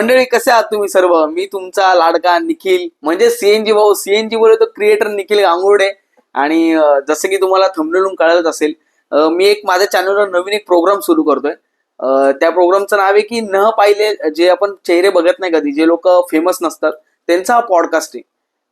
मंडळी कसे आहात तुम्ही सर्व? मी तुमचा लाडका निखिल म्हणजे सीएनजी भाऊ. सीएनजी बोलतो क्रिएटर निखिल गांगुर्डे. आणि जसं की तुम्हाला थंबनेलून कळलंच असेल मी एक माझ्या चॅनलवर नवीन एक प्रोग्राम सुरू करतोय. त्या प्रोग्रामचं नाव आहे की न पाहिले जे आपण चेहरे बघत नाही कधी जे लोक फेमस नसतात त्यांचा हा पॉडकास्ट आहे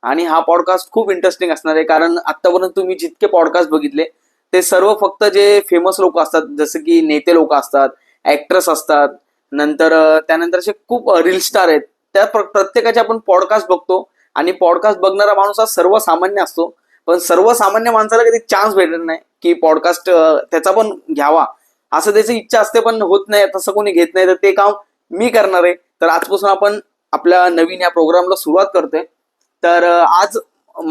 आणि हा पॉडकास्ट खूप इंटरेस्टिंग असणार आहे कारण आतापर्यंत तुम्ही जितके पॉडकास्ट बघितले ते सर्व फक्त जे फेमस लोक असतात जसं की नेते लोक असतात ऍक्ट्रेस असतात नंतर त्यानंतर असे खूप रील स्टार आहेत. त्या प्र- प्रत्येकाचे आपण पॉडकास्ट बघतो आणि पॉडकास्ट बघणारा माणूस हा सर्वसामान्य असतो. पण सर्वसामान्य माणसाला कधी चान्स भेटत नाही की पॉडकास्ट त्याचा पण घ्यावा. असं त्याची इच्छा असते पण होत नाही. तसं कोणी घेत नाही तर ते काम मी करणार आहे. तर आजपासून आपण आपल्या नवीन या प्रोग्रामला सुरुवात करतोय. तर आज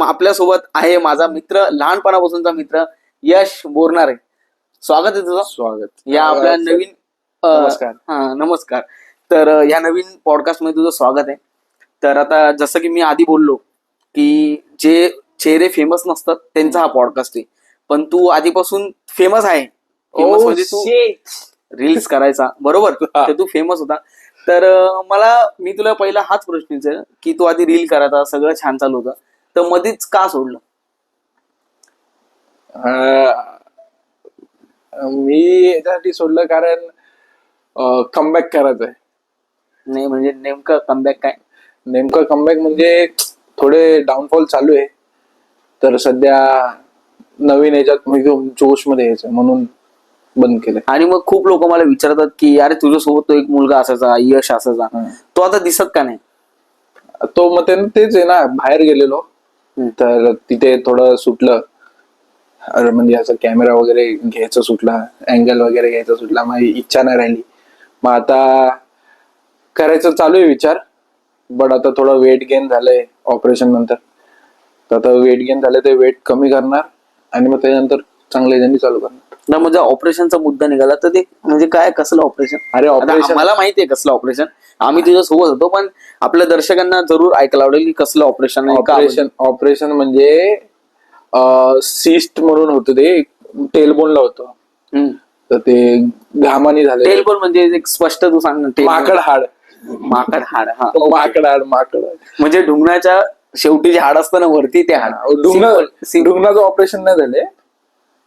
आपल्यासोबत आहे माझा मित्र लहानपणापासूनचा मित्र यश बोरणारे स्वागत आहे तुझं. स्वागत. या आपल्या नवीन अ, नमस्कार. हा नमस्कार. तर अ, या नवीन पॉडकास्टमध्ये तुझं स्वागत आहे. तर आता जसं की मी आधी बोललो की जे चेहरे फेमस नसतात त्यांचा हा पॉडकास्ट आहे. पण तू आधीपासून फेमस आहे. फेमस Oh, म्हणजे तू. रील्स करायचा. बरोबर. तर तू फेमस होता. तर अ, मला मी तुला पहिला हाच प्रश्न विचार की तू आधी रील करायचा सगळं छान चालू होतं. तर मध्येच का सोडलं? अं, मी याच्यासाठी सोडलं कारण कमबॅक करायचं आहे. नाही म्हणजे नेमकं कमबॅक काय? नेमकं कमबॅक म्हणजे थोडे डाऊनफॉल चालू आहे. तर सध्या नवीन याच्यात म्हणजे जोशमध्ये यायचं म्हणून बंद केलंय. आणि मग खूप लोक मला विचारतात की अरे तुझ्यासोबत तो एक मुलगा असायचा यश असायचा. तो आता दिसत का नाही? तो मग ते- तेच आहे ना बाहेर गेलेलो. तर तिथे थोडं सुटलं. म्हणजे असं कॅमेरा वगैरे घ्यायचं सुटला अँगल वगैरे घ्यायचं सुटला माझी इच्छा नाही राहिली. मग आता करायचं चालू आहे विचार. बट आता थोडं वेट गेन झालंय ऑपरेशन नंतर. तर आता वेट गेन झालंय ते वेट कमी करणार आणि मग त्याच्यानंतर चांगल्या ह्याच्यानी चालू करणार. ना म्हणजे ऑपरेशनचा मुद्दा निघाला तर ते म्हणजे काय कसलं ऑपरेशन अरे ऑपरेशन मला माहिती आहे कसलं ऑपरेशन आम्ही तुझ्या सोबत होतो पण आपल्या दर्शकांना जरूर ऐकायला आवडेल की कसलं ऑपरेशन ऑपरेशन ऑपरेशन म्हणजे? सिस्ट म्हणून होतं ते टेलबोनला होतं. तर ते घामानी झाले टेलबोन म्हणजे एक स्पष्ट तू सांग ना. माकड हाड. माकड हाड हा. माकड हाड माकड हाड. म्हणजे ढुंगणाच्या शेवटी जे हाड असतं ना वरती ते हाड. ढुंगणा Simple, simple. ढुंगणाचं ऑपरेशन नाही झाले.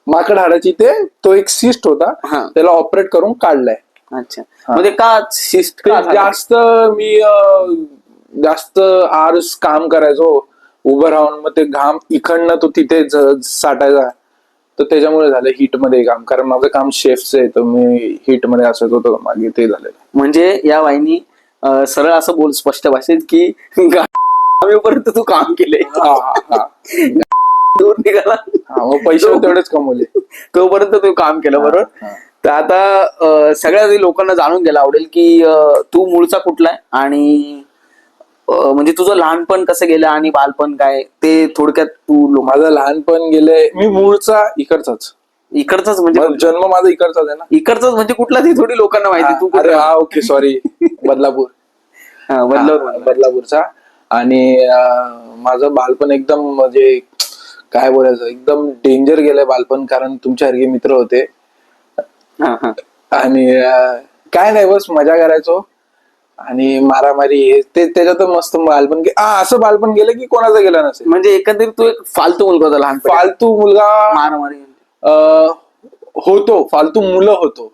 माकड हाडाची ते तो एक सिस्ट होता. हा. त्याला ऑपरेट करून काढलाय. अच्छा. म्हणजे का शिस्ट ते का झालं? जास्त मी अं, जास्त आर्स काम करायचो. उभं राहून मग ते घाम इकडनं तो तिथे साठायचा. तर त्याच्यामुळे झालं हिटमध्ये काम. कारण माझं काम शेफचं आहे तर मी हिटमध्ये असत होतो मागे ते झालेलं. म्हणजे या वाहिनी अं, सरळ असं बोल स्पष्ट भाषेत की गावीपर्यंत तू काम केले हा, हा, हा. दूर निघाला. हा, मग पैसे तेवढेच कमवले. तोपर्यंत तू काम केलं बरोबर? हा. तर आता अं, सगळ्या लोकांना जाणून घ्यायला आवडेल की अं, तू मूळचा कुठला आहे आणि म्हणजे तुझं लहानपण कसं गेलं आणि बालपण काय? ते थोडक्यात तू लो- माझं लहानपण गेलंय मी मूळचा इकडचाच. इकडचाच म्हणजे जन्म माझा इकडचाच आहे ना. इकडचाच म्हणजे कुठला ते थोडी लोकांना माहिती तू अरे? हा ओके सॉरी बदलापूर. हा, बदलावर हा, बदलापूरचा. आणि माझं बालपण एकदम म्हणजे काय बोलायचं एकदम डेंजर गेलंय बालपण कारण तुमच्यासारखे मित्र होते. आणि काय नाही बस मजा करायचो. आणि मारामारी हे ते त्याच्यात मस्त बालपण गे- हा असं बालपण गेलं की कोणाचं गेलं नसेल. म्हणजे एकंदरीत तू एक फालतू मुलगा होता लहानपण. फालतू मुलगा मारामारी. अं, होतो फालतू मुलं होतो.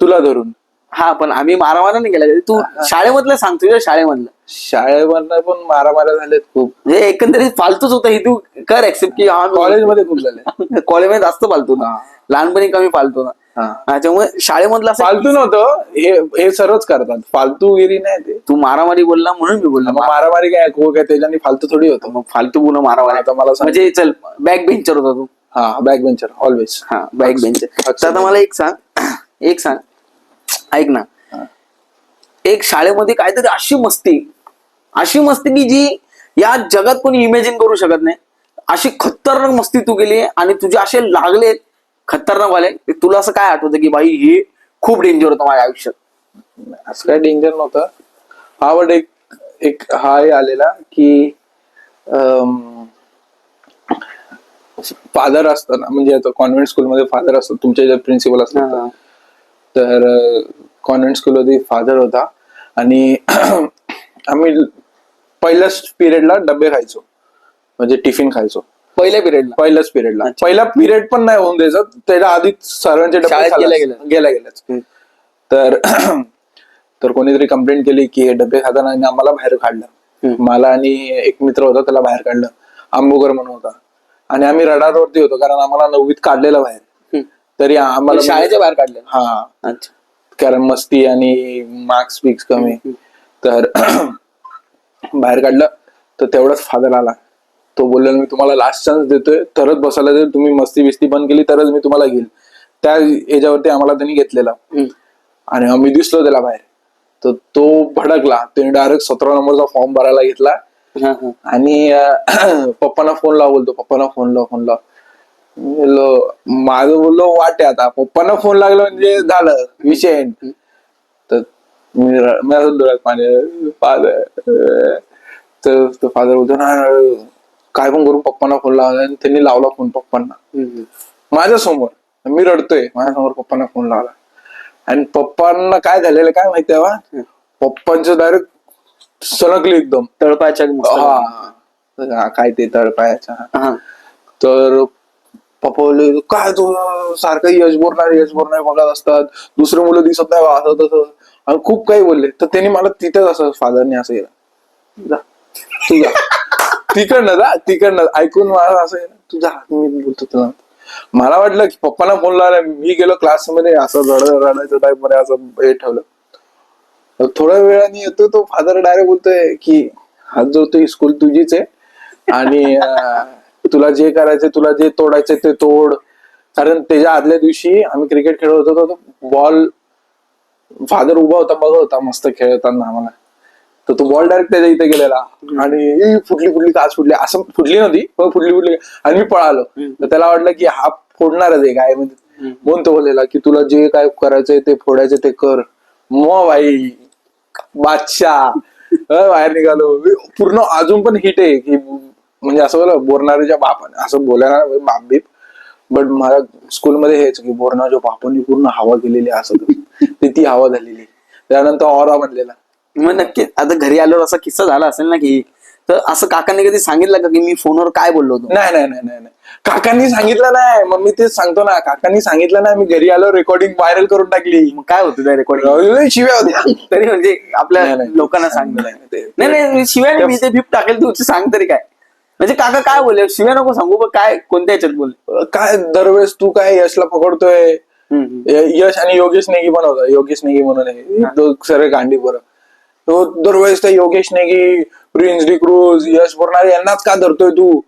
तुला धरून. हा पण आम्ही मारामारा नाही केला. कधी. तू शाळेमधलं सांग तुझ्या शाळेमधलं. शाळेमधनं पण मारामाऱ्या झाल्यात खूप. म्हणजे एकंदरीत फालतूच होतं हे तू कर ऍक्सेप्ट की हा कॉलेजमध्ये खूप झाले. कॉलेजमध्ये जास्त फालतू ना हा. लहानपणी कमी फालतू ना हा. त्याच्यामुळे शाळेमधलं फालतू नव्हतं. हे हे सर्वच करतात. फालतूगिरी नाही ते. तू मारामारी बोलला म्हणून मी बोललो. मग मारामारी काय? को काय? त्याच्यानी फालतू थोडी होतं. मग फालतू गुन्हा मारामारी. आता मला सांग. म्हणजे चल बॅक बेंचर होता तू. हा बॅक बेंचर ऑलवेज हा बॅक बेंचर तर आता मला एक सांग. एक सांग. ऐक ना. हा. एक शाळेमध्ये काहीतरी अशी मस्ती अशी मस्ती की जी या जगात कोणी इमॅजिन करू शकत नाही. अशी खतरनाक मस्ती तू केली आणि तुझे असे लागले खतरनाक वाले तुला असं काय आठवतं की भाई हे खूप डेंजर होतं माझ्या आयुष्यात? असं काय डेंजर नव्हतं. हा बट एक एक हा हे आलेला की फादर असताना म्हणजे आता कॉन्व्हेंट स्कूलमध्ये फादर असतात तुमच्या ज्या प्रिन्सिपल असतात. तर कॉन्व्हेंट स्कूलमध्ये फादर होता. आणि आम्ही पहिल्याच पिरियडला डबे खायचो. म्हणजे टिफिन खायचो. पहिल्या पिरियडला पहिल्याच पिरियडला अच्छा. पहिला पिरियड पण नाही होऊन द्यायचं. त्याच्या आधीच सर्वांचे डबे शाळेत गेल्या गेल्या. गेल्या गेल्याच. तर तर कोणीतरी कंप्लेंट केली की हे डबे खाताना यांनी आम्हाला बाहेर काढलं. हम्म. मला आणि एक मित्र होता त्याला बाहेर काढलं. आंबोगर म्हणून होता. आणि आम्ही रडारवरती होतो कारण आम्हाला नववीत काढलेलं बाहेर. तरी आम्हाला शाळेच्या बाहेर काढले हा. अच्छा. कारण मस्ती आणि मार्क्स बिक्स कमी. तर बाहेर काढलं. तर तेवढाच फादर आला. तो बोलला मी तुम्हाला लास्ट चान्स देतोय. तरच बसायला देईल. तुम्ही मस्ती बिस्ती बंद केली तरच मी तुम्हाला घेईल. त्या याच्यावरती आम्हाला त्यांनी घेतलेला. आणि आम्ही दिसलो त्याला बाहेर. तर तो भडकला. त्याने डायरेक्ट सतरा नंबरचा फॉर्म भरायला घेतला. आणि पप्पांना फोन लाव बोलतो. पप्पांना फोन लाव फोन लाव. बोललो माझं बोललो वाटे आता. पप्पांना फोन लागला म्हणजे झालं. विषय. तर मी डोळ्यात फादर तर फादर बोलतो ना काय पण करून पप्पांना फोन लावला आणि त्यांनी लावला फोन पप्पांना. हम्म. माझ्यासमोर. मी रडतोय. माझ्यासमोर पप्पांना फोन लावला. आणि पप्पांना काय झालेलं काय माहिती आहे बा? पप्पांचं डायरेक्ट सलगली एकदम. तळपायाच्या. हा. काय ते तळपायाच्या. हा. तर पप्पा बोलले काय तू सारखं यश बोलणार यश बोलणार बघत असतात. दुसरे मुलं दिसत नाही असं तसं. आणि खूप काही बोलले. तर त्यांनी मला तिथेच असं फादरने असं केलं. जा. तू जा. तिकडनं जा तिकडनं. ऐकून मला असं केलं, हात मी बोलतो तुला. मला वाटलं की पप्पाना फोन लावला मी गेलो क्लासमध्ये असं रड रडायचं टाईपमध्ये असं हे ठेवलं. थोड्या वेळाने येतो तो फादर डायरेक्ट बोलतोय की हा जो तो स्कूल तुझीच आहे. आणि तुला जे करायचं तुला जे तोडायचं ते तोड. कारण त्याच्या आदल्या दिवशी आम्ही क्रिकेट खेळत होतो तो बॉल फादर उभा होता बघत होता मस्त खेळताना आम्हाला. तर तो बॉल डायरेक्ट त्याच्या इथे गेलेला. आणि "ई, फुटली फुटली काच फुटली? असं फुटली नव्हती पण फुटली फुटली. आणि मी पळालो. तर त्याला वाटलं की हा फोडणारच आहे काय? म्हणजे म्हणून तो बोललेला की तुला जे काय करायचंय ते फोडायचं ते कर. मग भाई बादशाह. बाहेर निघालो. पूर्ण अजून पण हिट आहे. की म्हणजे असं बोला बोरणाऱ्याच्या बापाने. असं बोलायला बाप बीप बट माझ्या स्कूलमध्ये हेच की बोरणाच्या बापांनी पूर्ण हवा केलेली आहे असं. ते ती हवा झालेली त्यानंतर ऑरा बनलेला. मग नक्की. आता घरी आल्यावर असा किस्सा झाला असेल ना की तर असं काकांनी कधी सांगितलं का की मी फोनवर काय बोललो होतो? नाही नाही नाही नाही. नाही. काकांनी सांगितलं नाही. मग मी तेच सांगतो ना. काकांनी सांगितलं नाही. मी घरी आलो रेकॉर्डिंग व्हायरल करून टाकली. मग काय होतं त्या रेकॉर्डिंग लय शिव्या होत्या. तरी म्हणजे आपल्या नाही, नाही. लोकांना सांगलं नाही, ते- नाही नाही शिवाय मी ते भिप टाकेल तू सांग तरी काय. म्हणजे काका काय बोलले? शिवाय नको सांगू पण काय कोणत्या ह्याच्यात बोलले? काय दरवेळेस तू काय यशला पकडतोय? हम्म, हम्म. य- यश आणि योगेश नेगी पण होता योगेश नेगी म्हणून आहे सगळे गांडी बरं. तो दरवेळेस त्या Yogesh Negi Prince D Cruz Yash बोलणारे यांनाच का धरतोय तू?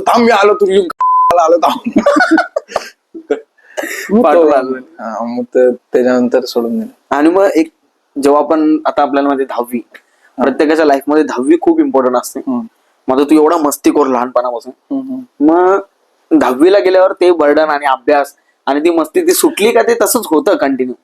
थांब मी आलो तुझी आलो थांब. त्याच्यानंतर सोडून दिलं. आणि मग एक जेव्हा आपण आता आपल्याला म्हणजे दहावी प्रत्येकाच्या लाईफमध्ये दहावी खूप इम्पॉर्टंट असते. मग तू एवढा मस्ती कर लहानपणापासून. मग दहावीला गेल्यावर ते बर्डन आणि अभ्यास आणि ती मस्ती ती सुटली का ते तसंच होतं कंटिन्यू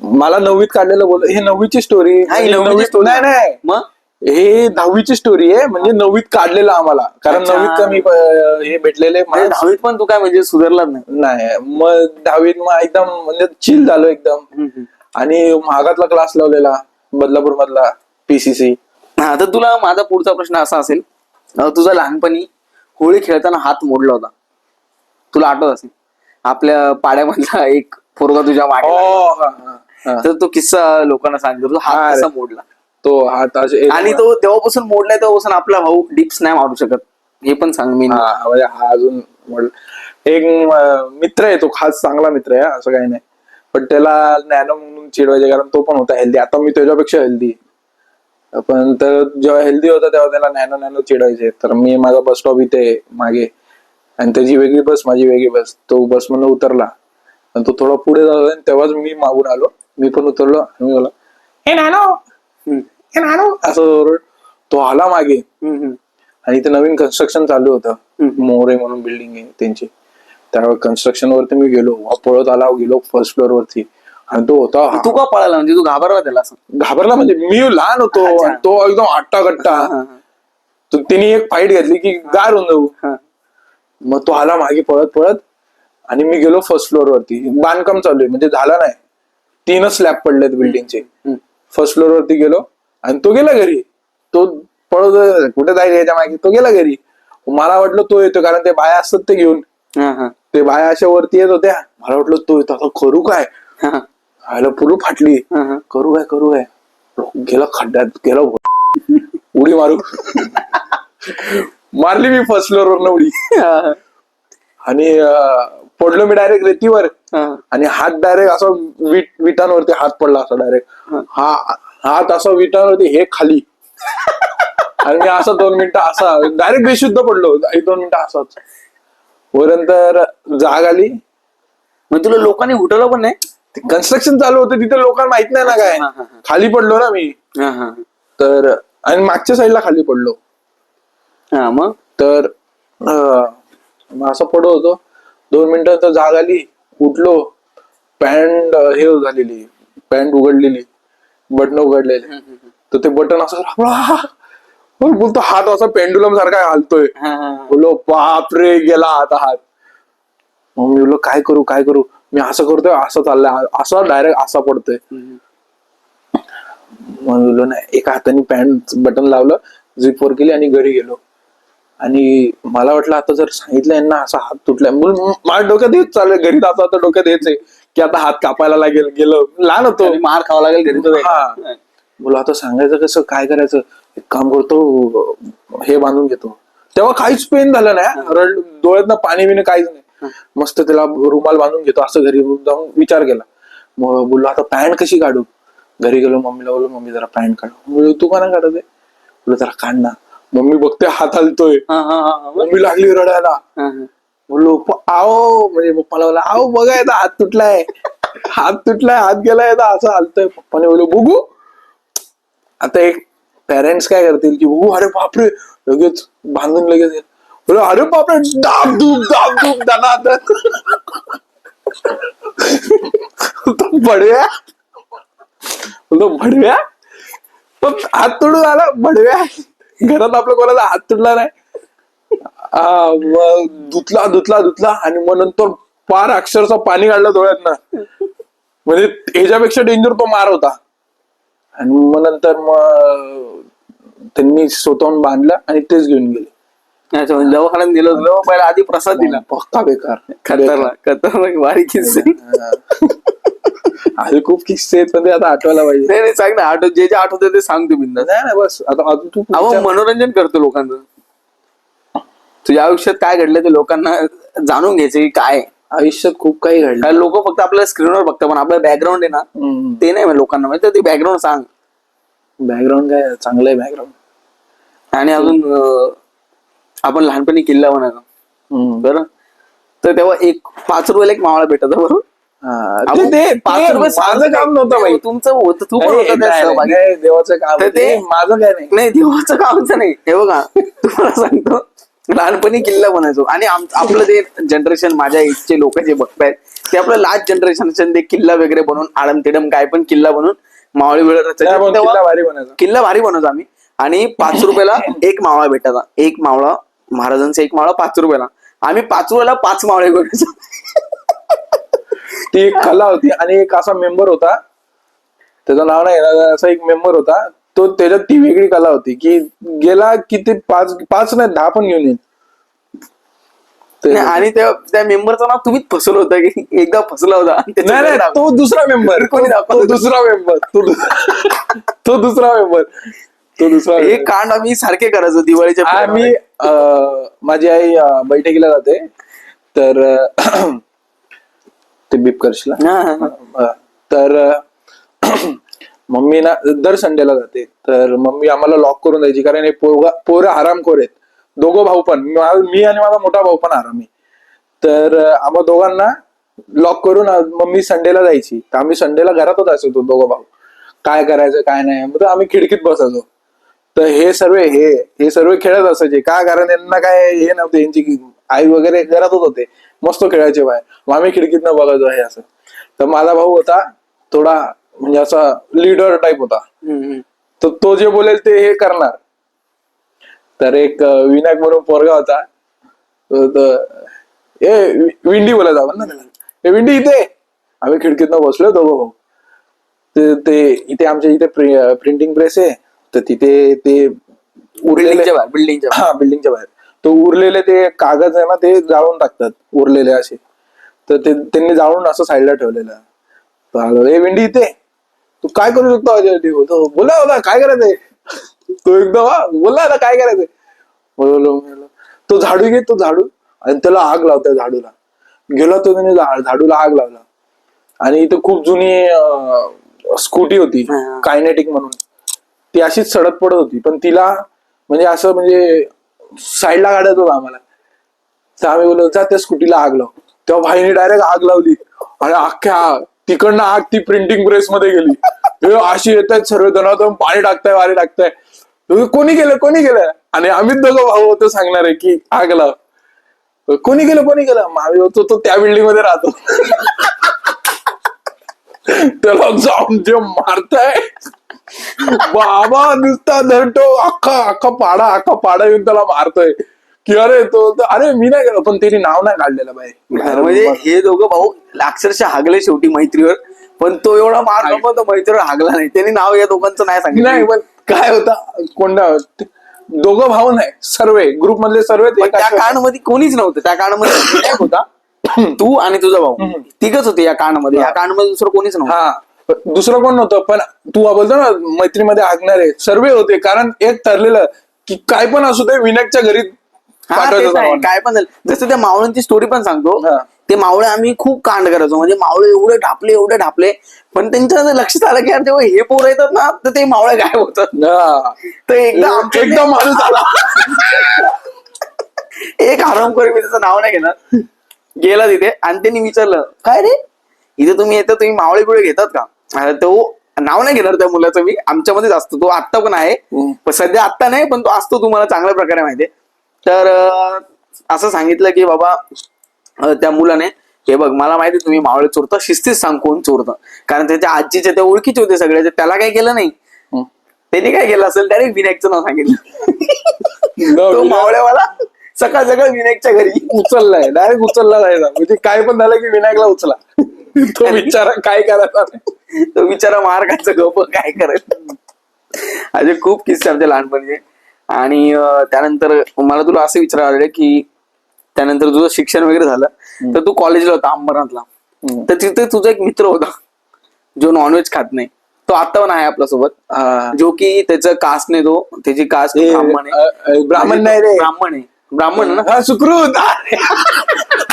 मला नववीत काढलेलं बोल हे नववीची स्टोरी हा, ही नववीची story. नाही नाही. मग? हे दहावीची स्टोरी आहे म्हणजे नववीत काढलेलं आम्हाला. कारण अच्छा. नववीत कमी अं, हे भेटलेले म्हणजे. दहावीत पण तू काय म्हणजे सुधारलाच नाही. नाही मग दहावीत मग एकदम म्हणजे चिल झालो एकदम. आणि महागातला क्लास लावलेला बदलापूर मधला पीसीसी हा तर तुला माझा पुढचा प्रश्न असा असेल. अं, तुझा लहानपणी होळी खेळताना हात मोडला होता. तुला आठवत असेल? आपल्या पाड्यामधला एक पोरगा तुझ्या मागे तर तो किस्सा लोकांना सांगतो तो हात. कसा मोडला? तो हात आणि तो तेव्हापासून मोडलाय तेव्हापासून आपला भाऊ डिप्स नाही मारू शकत. हे पण सांग मी. हा म्हणजे हा अजून मोडला. एक मित्र आहे तो खास चांगला मित्र आहे असं काही नाही. पण त्याला नॅनो म्हणून चिडवायचे कारण तो पण होता हेल्दी आता मी त्याच्यापेक्षा हेल्दी पण तर जेव्हा हेल्दी होता तेव्हा त्याला नॅनो नॅनो चिडवायचे. तर मी माझा बस स्टॉप इथे मागे. आणि त्याची वेगळी बस माझी वेगळी बस तो बस मधून उतरला. आणि तो थोडा पुढे आणि तेव्हाच मी मागून आलो. मी पण उतरलो? आणि मी बोला. हे नॅनो! हे नॅनो! असं ओरड. तो आला मागे. आणि इथे नवीन कन्स्ट्रक्शन चालू होतं. मोरे म्हणून बिल्डिंग आहे त्यांची. त्या कन्स्ट्रक्शन वरती मी गेलो. पळत आला गेलो फर्स्ट फ्लोअर वरती. आणि तो होता. तू का पळाला? म्हणजे तू घाबरला त्याला घाबरला म्हणजे मी लहान होतो. तो एकदम आट्टा तर तिने एक फाईट घेतली की गार होऊन जाऊ. मग तो आला मागे पळत पळत. आणि मी गेलो फर्स्ट फ्लोअर वरती. बांधकाम चालू आहे. म्हणजे झालं नाही. तीनच स्लॅब पडलेत बिल्डिंगचे. फर्स्ट फ्लोअर वरती गेलो आणि तो गेला घरी. तो पळत कुठे जायला याच्या मागे? तो गेला घरी. मला वाटलं तो येतो कारण ते बाया असतात ते घेऊन. ते बाया अशा वरती येत होत्या. मला वाटलं तो येतो. आता करू काय? आयला पुरू फाटली. करू काय करू काय? गेला खड्ड्यात गेला उडी मारू. मारली मी फर्स्ट फ्लोअर वरनं उडी. आणि पडलो मी डायरेक्ट रेतीवर. आणि हात डायरेक्ट असा विट विटांवरती हात पडला असा डायरेक्ट हा. हात असा विटांवरती हे खाली. आणि मी असा दोन मिनिटं असा डायरेक्ट बेशुद्ध पडलो. एक दोन मिनिटं असाच. वरंतर जाग आली. मग तुला लोकांनी उठवलं पण नाही? कन्स्ट्रक्शन चालू होतं तिथे लोकांना माहीत नाही ना काय. खाली पडलो ना मी. तर आणि मागच्या साईडला खाली पडलो. हा मग? तर असं पडत होतो. दोन मिनिटांचं जाग आली. उठलो पॅन्ट हे झालेली पॅन्ट उघडलेली बटन उघडलेले. तर ते बटन असं बोलतो हात असा पेंडुलम सारखा हालतोय. बोलो बापरे गेला आता हात. मग मी बोललो काय करू काय करू? मी असं करतोय असं चाललंय असं डायरेक्ट असा पडतोय. मग बोललो नाही एका हाताने पॅन्ट बटन लावलं झिप वर केली आणि घरी गेलो. आणि मला वाटलं आता जर सांगितलं यांना असा हात तुटलाय. म्हणून माझ्या डोक्यात हेच चालू घरी जातो आता डोक्यात हेच आहे की आता हात कापायला लागेल गेलो. लहान होतो. मार खावा लागेल घरी हा. बोला आता सांगायचं कसं काय करायचं? एक काम करतो हे बांधून घेतो. तेव्हा काहीच पेन झालं नाही रड डोळ्यात पाणी बिणी काहीच नाही. मस्त त्याला रुमाल बांधून घेतो असं घरी जाऊन विचार केला. मग बोललो आता पॅन्ट कशी काढू? घरी गेलो मम्मीला बोललो मम्मी जरा पॅन्ट काढ. बोललो तू का नाही काढत आहे बोललो जरा काढ ना. मम्मी बघते हात हलतोय. हा, हा, हा, हा. मम्मी लागली रडायला. बोललो "प- आओ. म्हणजे पप्पाला बोला आओ बघा येतं हात तुटलाय. हात तुटलाय हात गेलाय येतं असं हालतोय. पप्पाने बोललो बघू. आता एक पेरेंट्स काय करतील की बघू अरे बापरे. लगेच बांधून लगेच ये. बोललो अरे बापरे दाब धूप दाब धूप दाना बडव्या बोललो बडव्या पण हात तोडून आला बडव्या घरात आपल्या कोणाचा हात तुटला नाही. धुतला धुतला धुतला आणि मग नंतर पार अक्षरशः पाणी काढलं डोळ्यात ना म्हणजे ह्याच्यापेक्षा डेंजर तो मार होता. आणि मग नंतर मग त्यांनी स्वतःहून बांधला आणि तेच घेऊन गेले. दवाखान्यात दिलं होतं. पहिला आधी प्रसाद दिला. पक्का बेकार. खतरनाक खतरनाक भारी किस्से. अरे खूप किस्से आहेत पण ते आता आठवायला पाहिजे. नाही नाही सांग ना आठवत जे जे आठवत ते सांग तू बिंदा नाही नाही बस आता अजून तू आपण मनोरंजन करतो लोकांचं. तुझ्या आयुष्यात काय घडलं ते लोकांना जाणून घ्यायचं की काय आयुष्यात खूप काही घडलं. लोक फक्त आपल्या स्क्रीनवर बघतात पण आपलं बॅकग्राऊंड आहे ना ते नाही माहीत लोकांना माहिती. ते बॅकग्राऊंड सांग. बॅकग्राऊंड काय चांगलं आहे बॅकग्राऊंड आणि अजून आपण लहानपणी किल्ला बनायचो बरं तर तेव्हा एक पाच रुपयाला एक मावळा भेटत बरोबर. ते पाच रुपये माझं काम नव्हतं बाई. तुमचं होतं तू पण होता देवाचं काम ते माझं काय नाही. नाही देवाचं कामच नाही. हे बघा तुम्हाला सांगतो. लहानपणी किल्ला बनायचो आणि आपलं जे जनरेशन माझ्या एजचे लोक जे बघतायत ते आपलं लास्ट जनरेशन ते किल्ला वगैरे बनवून आडम तिडम काय पण किल्ला बनवून मावळी वेळ. किल्ला भारी बनवतो आम्ही. आणि पाच रुपयाला एक मावळा भेटायचा. एक मावळा महाराजांचा एक मावळा पाच रुपयाला. आम्ही पाच रुपयाला पाच मावळे करायचो. ती एक कला होती आणि एक असा मेंबर होता. त्याचं नाव नाही असा एक मेंबर होता. तो त्याच्यात ती वेगळी कला होती की गेला की ते पाच पाच नाही दहा पण घेऊन येईल. आणि त्या त्या मेंबरचं नाव तुम्हीच फसवलं होतं की एकदा फसला होता. नाही तो दुसरा मेंबर कोणी दुसरा मेंबर तो दुसरा मेंबर तो दुसरा हे. कांड आम्ही सारखे करायचो दिवाळीच्या आम्ही अं, माझी आई अं, बैठकीला जाते. तर अं, ते बीप करशील? हा? हा, हा, हा. अं, तर अं, मम्मी ना दर संडेला जाते. तर मम्मी आम्हाला लॉक करून द्यायची कारण हे पोरगा पोरं आरामखोर आहेत. दोघं भाऊ पण. मा- मी आणि माझा मोठा भाऊ पण आरामी. तर अं, आम्हा दोघांना लॉक करून अं, मम्मी संडेला जायची. तर आम्ही संडेला घरातच असायचो दोघं भाऊ. काय करायचं काय नाही. मग आम्ही खिडकीत बसायचो. तर हे सर्व हे हे सर्व खेळत असायचे. का? कारण यांना काय हे नव्हते. यांची आई वगैरे घरातच होते. मस्त खेळायचे बाय मग आम्ही खिडकीतनं बघायचो हे असं. तर माझा भाऊ होता थोडा म्हणजे असा लीडर टाईप होता. तर तो जे बोलेल ते हे करणार. तर एक विनायक म्हणून पोरगा होता. ए विंडी बोलायचा आपण ना त्याला. विंडी इथे. आम्ही खिडकीतनं बसलो दोघं भाऊ. ते ते इथे आमच्या इथे प्रिंटिंग प्रेस आहे. तर तिथे ते उरलेले बिल्डिंगच्या बाहेर बिल्डिंगच्या हा बिल्डिंगच्या बाहेर. तो उरलेले ते कागद आहे ना ते जाळून टाकतात उरलेले असे. तर ते त्यांनी जाळून असं साईडला ठेवलेलं. तो आलो ए विंडी इथे. तू काय करू शकतो अजय बोलतो बोला बोला काय करायचंय? तो एकदम हा, बोला आता काय करायचंय? बोललो बोललो. तो झाडू घे तो झाडू. आणि त्याला आग लावतोय झाडूला. गेला तो त्याने झा- झाडूला आग लावला. आणि इथे खूप जुनी स्कूटी होती हा. कायनेटिक म्हणून. ती अशीच सडत पडत होती. पण तिला म्हणजे असं म्हणजे साईडला काढत होता आम्हाला. तर आम्ही बोललो जा त्या स्कूटीला आग लाव. तेव्हा भाईने डायरेक्ट आग लावली. आणि अख्ख्या तिकडनं आग ती प्रिंटिंग प्रेस मध्ये गेली. हे अशी येत आहेत सर्व जण पाणी टाकताय वारी टाकताय. कोणी गेलं कोणी गेलं? आणि आम्हीच दोघं भाऊ होतो सांगणार आहे की आग लाव. कोणी गेलं कोणी गेलं? मग आम्ही होतो तो त्या बिल्डिंगमध्ये राहतो. त्याला जाऊन जे मारताय बाबा नुसता धरतो अख्खा अख्खा पाडा अख्खा पाडा येऊन त्याला मारतोय. की अरे तो अरे मी नाही गेलो पण त्याने नाव नाही काढलेलं बाई. म्हणजे हे दोघं भाऊ अक्षरशः हागले शेवटी मैत्रीवर पण तो एवढा मार पण तो मैत्रीवर हागला नाही. त्यांनी नाव या दोघांचं नाही नाही सांगितलं पण काय होता कोणता दोघं भाऊ नाही सर्व ग्रुप मधले सर्व त्या काळामध्ये कोणीच नव्हतं. त्या काळामध्ये होता तू आणि तुझा भाऊ. तिघच होते या काळामध्ये या काळामध्ये दुसरं कोणीच नव्हतं. दुसरं कोण नव्हतं पण तू बोलतो ना मैत्रीमध्ये हागणारे सर्व होते. कारण एक ठरलेलं की काय पण असू दे विनायकच्या घरी. काय पण झालं. जसं त्या मावळ्यांची स्टोरी पण सांगतो. ते मावळे आम्ही खूप कांड करायचो म्हणजे मावळे एवढे ढापले एवढे ढापले. पण त्यांच्या लक्षात आलं की यार जेव्हा हे पोर येतात ना तर ते मावळे गायब होतात. तर एकदा माणूस आला. एक हरामखोरी मी त्याचं नाव नाही घेणार. गेला तिथे आणि त्यांनी विचारलं काय रे? इथे तुम्ही येता तुम्ही मावळे बिवळे घेतात का? तो नाव नाही घेणार त्या मुलाचं मी. आमच्यामध्येच असतो. तो आत्ता पण आहे. सध्या आत्ता नाही पण तो असतो तुम्हाला चांगल्या प्रकारे माहितीये. तर असं सांगितलं की बाबा त्या मुलाने हे बघ मला माहिती तुम्ही मावळे चोरता शिस्तीच सांग कोण चोरतं. कारण त्याच्या आजीचे ते ओळखीचे होते सगळे त्याला काय केलं नाही. त्यांनी काय केलं असेल? डायरेक्ट विनायकचं नाव सांगितलं. तो मावळ्यावाला सकाळ सकाळ विनायकच्या घरी उचललाय. डायरेक्ट उचलला जायचा. म्हणजे काय पण झालं की विनायकला उचला. तो विचारा काय करायचा. तो बिचारा महाराजांचं गप काय करेल? असे खूप किस्से आमच्या लहानपणीचे आणि त्यानंतर मला तुला असं विचारायला की त्यानंतर तुझं शिक्षण वगैरे झालं तर तू कॉलेजला होता अंबरनाथला. तर तिथे तुझा एक मित्र होता जो नॉनव्हेज खात नाही. तो आता पण आहे आपल्यासोबत. हा. जो की त्याचं कास्ट नाही तो त्याची कास्ट ब्राह्मण अ, ब्राह्मण नाही रे. ब्राह्मण आहे. ब्राह्मण ना? सुकृत.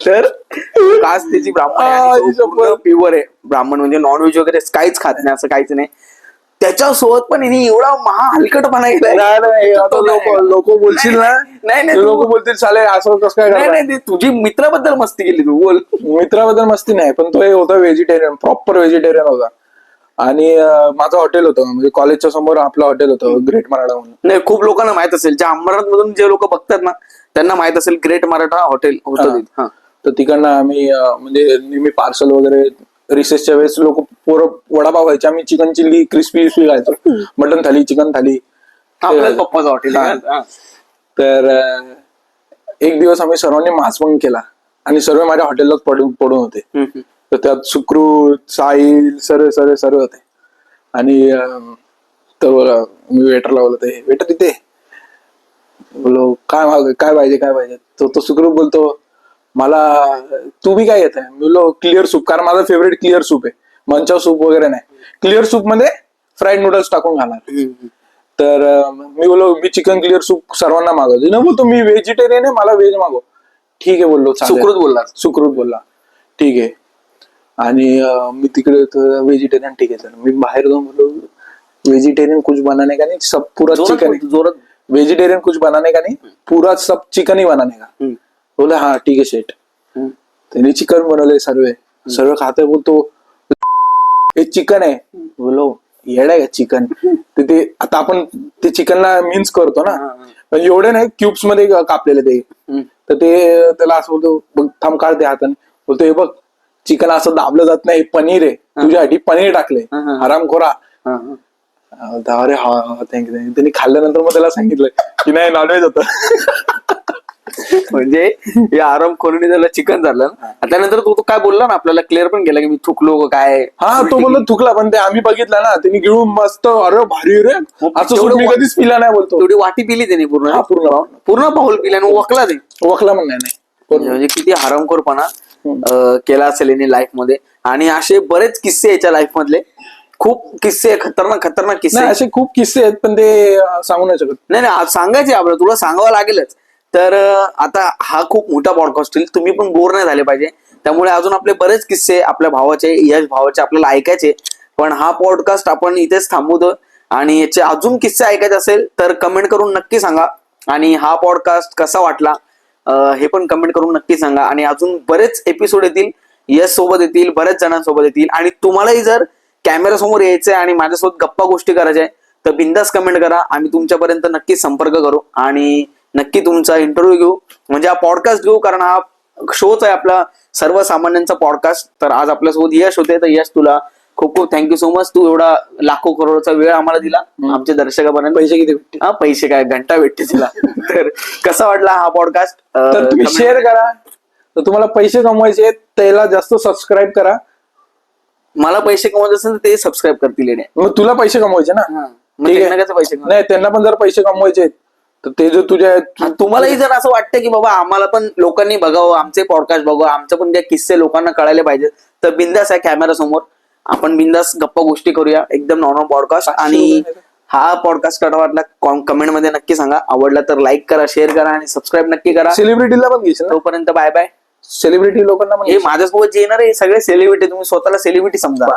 तर कास्ट त्याची ब्राह्मण आहे आणि. प्युअर आहे. ब्राह्मण म्हणजे नॉनव्हेज वगैरे काहीच खात नाही असं काहीच नाही. त्याच्यासोबत पण हिने एवढा महा हलकटपणा तो लोक बोलशील ना? नाही नाही लोक बोलतील चालेल असं कसं काय नाही नाही तुझी मित्राबद्दल मस्ती केली तू बोल. मित्राबद्दल मस्ती नाही पण तो होता व्हेजिटेरियन प्रॉपर व्हेजिटेरियन होता. आणि माझं हॉटेल होतं म्हणजे कॉलेजच्या समोर आपलं हॉटेल होतं ग्रेट मराठा म्हणून. नाही खूप लोकांना माहीत असेल ज्या अंबरनाथ मधून जे लोक बघतात ना त्यांना माहीत असेल ग्रेट मराठा हॉटेल होतं. तर तिकडनं आम्ही अं, म्हणजे नेहमी पार्सल वगैरे रिसेसच्या वेळेस लोक पोरं वडापाव खायचे आम्ही चिकन चिल्ली क्रिस्पी क्रिस्पी खायचो. Mutton thali chicken thali. आपल्याच पप्पाचं हॉटेल. हा. तर अं, एक दिवस आम्ही सर्वांनी मासवंग केला. आणि सर्व माझ्या हॉटेललाच पडून पडून होते. हम्म. तर त्यात सुकृत साहिल सर्व सर्व सर्व होते. आणि अं, तर बोला मी वेटरला बोलत आहे वेटर तिथे? बोलो काय माग काय पाहिजे काय पाहिजे? तो तो सुखरूप बोलतो मला तू बी काय येत आहे बोलो क्लिअर सूप कारण माझा फेवरेट क्लिअर सूप आहे. मंचा सूप वगैरे नाही. क्लिअर सूपमध्ये फ्राईड नूडल्स टाकून घालणार. तर मी बोलो मी चिकन क्लिअर सूप सर्वांना मागवतो. ना बोलतो मी व्हेजिटेरियन आहे मला व्हेज मागव. ठीक आहे बोललो. सुकृत बोलला सुकृत बोलला. ठीक आहे. आणि मी तिकडे व्हेजिटेरियन ठीक आहे सर मी बाहेर जाऊन बोललो व्हेजिटेरियन कुछ बनाने का नहीं? सब पूरा चिकन जोरात. वेजिटेरियन कुछ बनाने का नहीं? पूरा सब चिकन ही बनाने का. बोला हा ठीक आहे शेट. त्यांनी चिकन बनवलंय सर्व. सर्व खाते बोलतो हे चिकन आहे. बोलो येड आहे चिकन? तर ते आता आपण ते चिकनला मिन्स करतो ना. पण एवढे नाही क्यूब्समध्ये कापलेले ते. तर ते त्याला असं बोलतो बघ थांब काढ दे हाताने. बोलतो हे बघ चिकन असं दाबलं जात नाही पनीर आहे. तुझ्यासाठी पनीर टाकले. आराम खोरा हा. अरे हा थँक्यू थँक्यू त्यांनी खाल्ल्यानंतर मग त्याला सांगितलं की नाही नॉनव्हेज होतं. म्हणजे या आराम खोरीने त्याला चिकन झालं. त्यानंतर तू तो काय बोलला ना आपल्याला क्लिअर पण केला की मी थुकलो काय? हा तो बोललो थुकला पण ते आम्ही बघितला ना त्यांनी गिळून मस्त अरे भारी रे. असं मी कधीच पिला नाही बोलतो. तेवढी वाटी पिली त्याने पूर्ण. हा, पूर्ण. पूर्ण पाऊल पिला आणि वकला ते. ओळखला पण नाही म्हणजे किती हरामखोरपणा केला असेल याने लाईफमध्ये. आणि असे बरेच किस्से याच्या लाईफ मधले. खूप किस्से खतरनाक खतरनाक किस्से. असे खूप किस्से आहेत पण ते सांगू नाही शकत. नाही नाही सांगायचे आपल्याला तुला सांगावं लागेलच. तर आता हा खूप मोठा पॉडकास्ट होईल. तुम्ही पण बोर नाही झाले पाहिजे. त्यामुळे अजून आपले बरेच किस्से आपल्या भावाचे यश भावाचे आपल्याला ऐकायचे. पण हा पॉडकास्ट आपण इथेच थांबवतो. आणि याचे अजून किस्से ऐकायचे असेल तर कमेंट करून नक्की सांगा. आणि हा पॉडकास्ट कसा वाटला हे पण कमेंट करून नक्की सांगा. आणि अजून बरेच एपिसोड येतील यश सोबत येतील बरेच जणांसोबत येतील. आणि तुम्हालाही जर कॅमेरा समोर यायचंय आणि माझ्यासोबत गप्पा गोष्टी करायच्या आहे, तर बिंदास कमेंट करा. आम्ही तुमच्यापर्यंत नक्की संपर्क करू. आणि नक्की तुमचा इंटरव्ह्यू घेऊ. म्हणजे हा पॉडकास्ट घेऊ कारण हा शोच आहे आपला सर्वसामान्यांचा पॉडकास्ट तर आज आपल्यासोबत यश होते. तर यश तुला खूप खूप थँक्यू सो मच तू एवढा लाखो करोडचा वेळ आम्हाला दिला. आमच्या दर्शकापर्यंत पैसे किती भेटतील? हा पैसे काय? घंटा भेटते तिला. तर कसा वाटला हा पॉडकास्ट तर तुम्ही शेअर करा. तर तुम्हाला पैसे कमवायचे आहेत त्याला जास्त सबस्क्राईब करा. मला पैसे कमवायचे असेल तर ते सबस्क्राईब करतील येणे मग तुला पैसे कमवायचे ना? मग ठीक त्यांना. कसं पैसे कमवायचे? नाही त्यांना पण जर पैसे कमवायचे आहेत तर ते जो तुझ्या तुम्हालाही जर असं वाटतं की बाबा आम्हाला पण लोकांनी बघावं आमचे पॉडकास्ट बघावं आमचं पण त्या किस्से लोकांना कळायला पाहिजे तर बिंदास आहे कॅमेरा समोर आपण बिंदास गप्पा गोष्टी करूया. एकदम नॉर्मल पॉडकास्ट आणि हा पॉडकास्ट कसा वाटला कमेंटमध्ये नक्की सांगा. आवडला तर लाईक करा शेअर करा आणि सबस्क्राईब नक्की करा. सेलिब्रिटीला पण घेशील ना? तोपर्यंत बाय बाय सेलिब्रिटी लोकांना हे माझ्यासोबत जे येणार आहे सगळे सेलिब्रिटी तुम्ही स्वतःला सेलिब्रिटी समजा.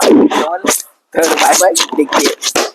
तर बाय बाय टेक केअर